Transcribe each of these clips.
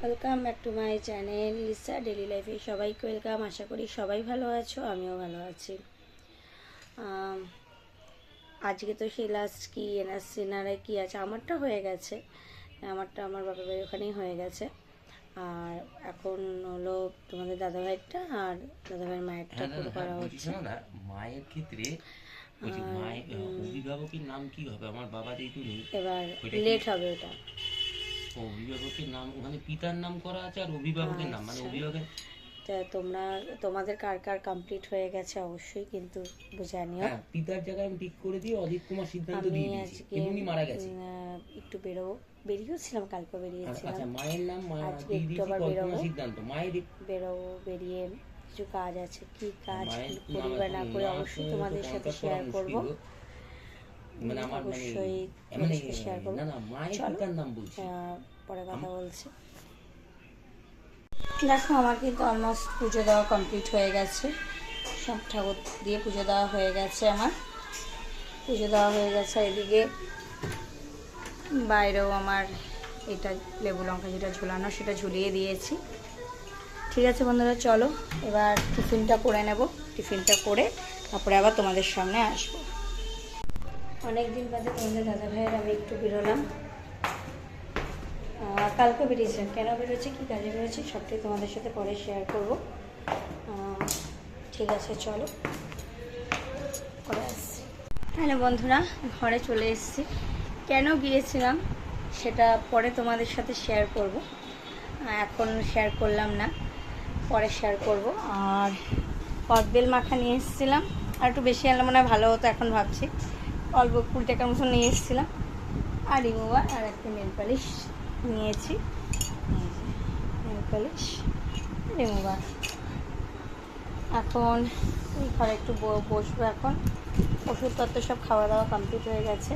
Welcome back to my channel Lisa daily লাইফে সবাইকে welcome আশা করি সবাই ভালো আছো আমিও ভালো আছি। আজকে তো সেই লাস্ট কি এনার সিনারে কি আছে আমারটা হয়ে গেছে। আমারটা আমার বাপের বাড়ি ওখানেই হয়ে গেছে। আর এখন হলো তোমাদের দাদাভাইয়েরটা আর দাদাভাইয়ের মায়েরটা হ্যাঁ পুরো করা হ্যাঁ, হচ্ছে। মায়ের ক্ষেত্রে অভিভাবকের নাম কি হবে? আমার বাবা যেহেতু এবার লেট হবে ওটা। অভিভাবকের নাম ওখানে পিতার নাম করা আছে আর অভিভাবকের নাম মানে আচ্ছা। অভিভাবকের তোমরা তোমাদের কার কার কমপ্লিট হয়ে গেছে অবশ্যই কিন্তু বুঝে নিও হ্যাঁ পিতার জায়গায় আমি ঠিক করে দিয়ে অজিত কুমার সিদ্ধান্ত দিয়ে দিয়েছি এমনি মারা গেছে একটু বেরোবো বেরিয়েছিলাম কালকে বেরিয়েছিলাম আচ্ছা মায়ের নাম মা- আজকে দিয়ে একটু আবার কল্পনা। সিদ্ধান্ত মায়ের বেরোবো বেরিয়ে কিছু কাজ আছে কি কাজ মায়ের করি বা না করে অবশ্যই তোমাদের সাথে শেয়ার করব। মানে অবশ্যই শেয়ার করব। চলো। আহ, পরে কথা বলছি। দেখো আমার কিন্তু অলমোস্ট পুজো দেওয়া কমপ্লিট হয়ে গেছে। সব ঠাকুর দিয়ে পুজো দেওয়া হয়ে গেছে আমার। পুজো দেওয়া হয়ে গেছে এদিকে। বাইরেও আমার এটা লেবু লঙ্কা যেটা ঝুলানো সেটা ঝুলিয়ে দিয়েছি। ঠিক আছে বন্ধুরা চলো। এবার টিফিনটা করে নেব। টিফিনটা করে তারপরে আবার তোমাদের সামনে আসব। অনেক দিন বাদে তোমাদের দাদা ভাইয়ের আমি একটু বেরোলাম। কালকে বেরিয়েছিলাম কেন বেরোচ্ছি, কী কাজে বেরোচ্ছি, সবটাই তোমাদের সাথে পরে শেয়ার করব। ঠিক আছে, চলো। পরে আসছি। বন্ধুরা, ঘরে চলে এসেছি। কেন গিয়েছিলাম, সেটা পরে তোমাদের সাথে শেয়ার করব। এখন শেয়ার করলাম না, পরে শেয়ার করব। আর কদবেল মাখা নিয়ে এসেছিলাম। আর একটু বেশি আনলে মনে হয় ভালো হতো এখন ভাবছি। অল্প কুড়ি টাকার মতো নিয়ে এসেছিলাম। আর রিমুভার আর একটা নেল পালিশ নিয়েছি। Nail polish remover. এখন ঘরে একটু বসবো এখন। ওষুধপত্র সব খাওয়া দাওয়া কমপ্লিট হয়ে গেছে।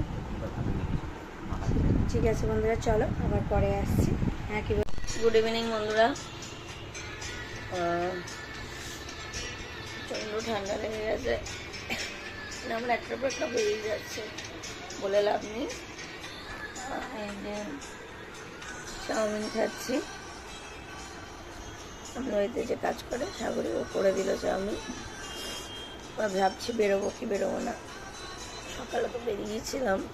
ঠিক আছে বন্ধুরা, চলো আবার পরে আসছি। হ্যাঁ কি গুড ইভিনিং বন্ধুরা। প্রচণ্ড ঠান্ডা লেগে গেছে। মানে আমার একটা পর একটা বেরিয়ে যাচ্ছে। বলে লাভ নেই। যে, চাউমিন খাচ্ছি। আমার বাড়িতে যে কাজ করে, সাগরে ও করে দিল চাউমিন। ভাবছি বেরোবো কি বেরোবো না। সকালে তো বেরিয়েছিলাম।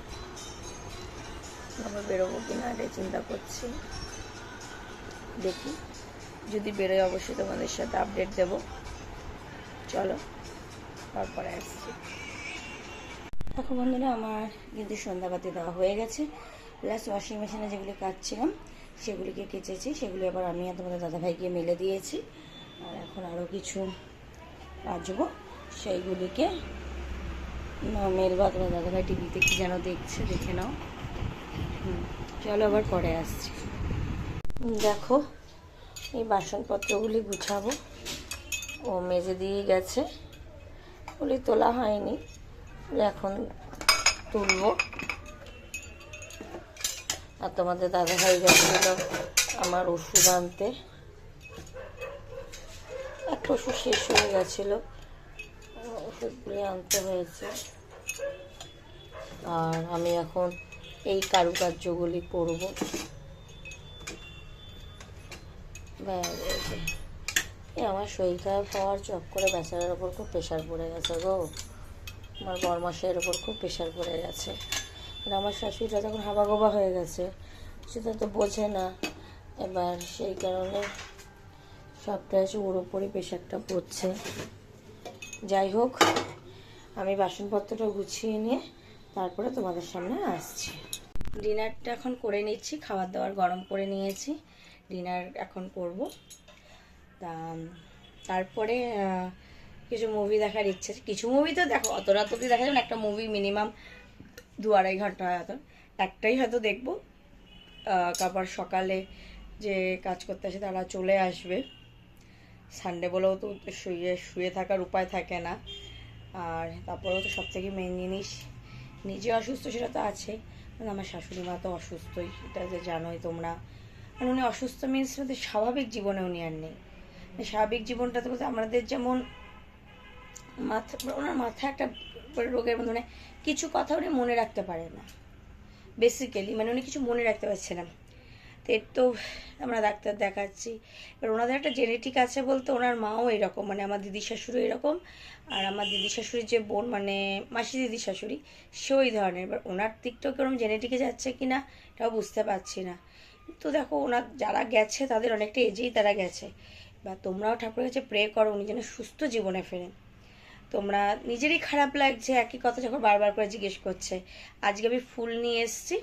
আবার বেরোবো কি না এটাই চিন্তা করছি। দেখি। যদি বেরোয় অবশ্যই তোমাদের সাথে আপডেট দেবো। চলো, তারপরে আসছি। দেখো বন্ধুরা আমার কিন্তু সন্ধ্যাবাতি দেওয়া হয়ে গেছে। প্লাস ওয়াশিং মেশিনে যেগুলি কাটছিলাম, সেগুলিকে কেচেছি, সেগুলি আবার আমি আর তোমাদের দাদাভাইকে মেলে দিয়েছি। আর এখন আরও কিছু কাচবো, সেইগুলিকে মেলবা তোমার দাদাভাই টিভিতে কি যেন দেখছে, দেখে নাও। চলো আবার পরে আসছি। দেখো, এই বাসনপত্রগুলি গুছাবো। ও মেজে দিয়ে গেছে। ওগুলি তোলা হয়নি। এখন তুলবো। আর তোমাদের দাদা ভাই গেছিল আমার ওষুধ আনতে। একটা ওষুধ শেষ হয়ে গেছিল। ওষুধগুলি আনতে হয়েছে। আর আমি এখন এই কারুকার্যগুলি করব। আমার শরীর খারাপ হওয়ার চক করে বেচারার ওপর খুব প্রেশার পড়ে গেছে গো। আমার বরমাসের ওপর খুব প্রেশার পড়ে গেছে। আর আমার শাশুড়িটা তখন হাবাগোবা হয়ে গেছে, সেটা তো বোঝে না। এবার সেই কারণে সবটা এসে ওর ওপরই প্রেশারটা পড়ছে। যাই হোক, আমি বাসনপত্রটা গুছিয়ে নিয়ে তারপরে তোমাদের সামনে আসছি। ডিনারটা এখন করে নিচ্ছি খাবার দাবার গরম করে নিয়েছি। ডিনার এখন করব। তা তারপরে কিছু মুভি দেখার ইচ্ছে কিছু মুভি তো দেখো, অত রাত অব্দি দেখা যাবে একটা মুভি মিনিমাম দু আড়াই ঘণ্টা হয়তো। একটাই হয়তো দেখব। তারপর সকালে যে কাজ করতে আসে তারা চলে আসবে। সানডে বলেও তো শুয়ে শুয়ে থাকার উপায় থাকে না। আর তারপরেও তো সব থেকে মেন জিনিস, নিজে অসুস্থ সেটা তো আছে। মানে আমার শাশুড়ি মা তো অসুস্থই, এটা যে জানোই তোমরা। মানে উনি অসুস্থ মিনস স্বাভাবিক জীবনে উনি আর নেই। স্বাভাবিক জীবনটাতে বলতে আমাদের যেমন মাথা, ওনার মাথায় একটা রোগের মধ্যে কিছু কথা উনি মনে রাখতে পারে না। বেসিক্যালি মানে উনি কিছু মনে রাখতে পারছে না। এর তো আমরা ডাক্তার দেখাচ্ছি। এবার ওনাদের একটা জেনেটিক আছে বলতে ওনার মাও এরকম মানে আমার দিদি শাশুড়ি এরকম। আর আমার দিদি শাশুড়ির যে বোন মানে মাসি দিদি শাশুড়ি সে ওই ধরনের। এবার ওনার দিকটাও কেরম জেনেটিকে যাচ্ছে কি না এটাও বুঝতে পারছি না। তো দেখো, ওনার যারা গেছে, তাদের অনেকটা এজেই তারা গেছে। বা তোমরাও ঠাকুরের কাছে প্রে করো, উনি যেন সুস্থ জীবনে ফেরেন। তোমরা নিজেরই খারাপ লাগছে, একই কথা যখন বারবার করে জিজ্ঞেস করছে। আজকে আমি ফুল নিয়ে এসেছি,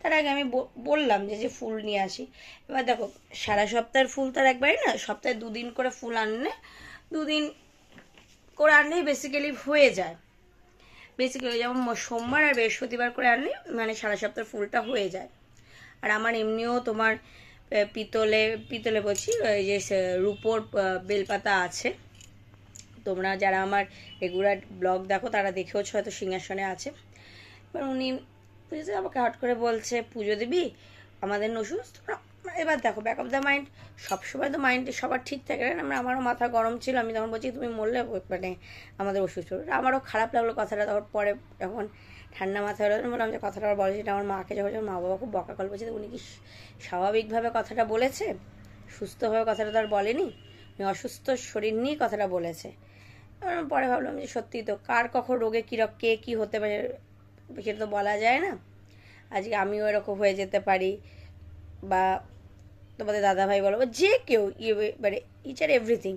তার আগে আমি বললাম যে যে ফুল নিয়ে আসি। এবার দেখো, সারা সপ্তাহের ফুল তার একবারই না, সপ্তাহে দুদিন করে ফুল আনলে, দুদিন করে আনলেই বেসিক্যালি হয়ে যায়। বেসিক্যালি যেমন সোমবার আর বৃহস্পতিবার করে আনলে মানে সারা সপ্তাহের ফুলটা হয়ে যায়। আর আমার এমনিও তোমার পিতলে পিতলে বলছি, ওই যে রূপোর বেলপাতা আছে। তোমরা যারা আমার রেগুলার ব্লগ দেখো, তারা দেখেওছ, হয়তো সিংহাসনে আছে। এবার উনি পুজোতে আমাকে হট করে বলছে, পুজো দিবি? আমাদের নসুস এবার দেখো ব্যাক অফ দ্য মাইন্ড সবসময় তো মাইন্ড সবার ঠিক থাকে। না আমরা, আমারও মাথা গরম ছিল, আমি তখন বলছি, তুমি মরলে মানে আমাদের ওষুধ চলবে আমারও খারাপ লাগল কথাটা, তারপর পরে যখন ঠান্ডা মাথা হলো, তখন বললাম যে, কথাটা আবার বলে। সেটা আমার মাকে যখন মা বাবা খুব বকা কল বলছে উনি কি স্বাভাবিকভাবে কথাটা বলেছে? সুস্থভাবে কথাটা তো আর বলেনি? অসুস্থ শরীর নিয়েই কথাটা বলেছে। পরে ভাবলাম যে সত্যি তো কার কখন রোগে কী রক কে কী হতে পারে সেটা তো বলা যায় না। আজকে আমিও এরকম হয়ে যেতে পারি বা তোমাদের দাদাভাই বলো বা যে কেউ, ইয়ে- মানে ইচ আর এভরিথিং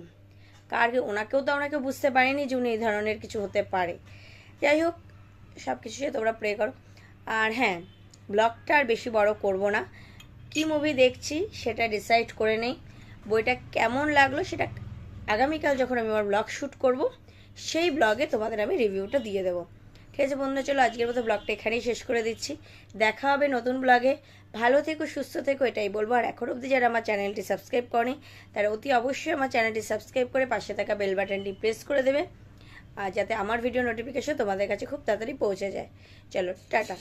কার কে- ওনাকেও তো ওনাকে বুঝতে পারিনি যে উনি এই ধরনের কিছু হতে পারে। যাই হোক সব কিছু সে তোমরা প্রে করো। আর হ্যাঁ ব্লগটা আর বেশি বড় করব না। কি মুভি দেখছি সেটা ডিসাইড করে নেই। বইটা কেমন লাগল সেটা আগামীকাল যখন আমি আমার ব্লগ শ্যুট করব, সেই ব্লগে তোমাদের আমি রিভিউটা দিয়ে দেবো। ঠিক আছে বন্ধু চলো আজকের মতো ব্লগটা এখানেই শেষ করে দিচ্ছি। দেখা হবে নতুন ব্লগে। ভালো থেকো, সুস্থ থেকো, এটাই বলব। আর এখন অবধি যারা আমার চ্যানেলটি সাবস্ক্রাইব করেনি, তারা অতি অবশ্যই আমার চ্যানেলটি সাবস্ক্রাইব করে পাশে থাকা বেল বাটনটি প্রেস করে দেবে, আর যাতে আমার ভিডিও নোটিফিকেশন তোমাদের কাছে খুব তাড়াতাড়ি পৌঁছে যায়। চলো, টাটা।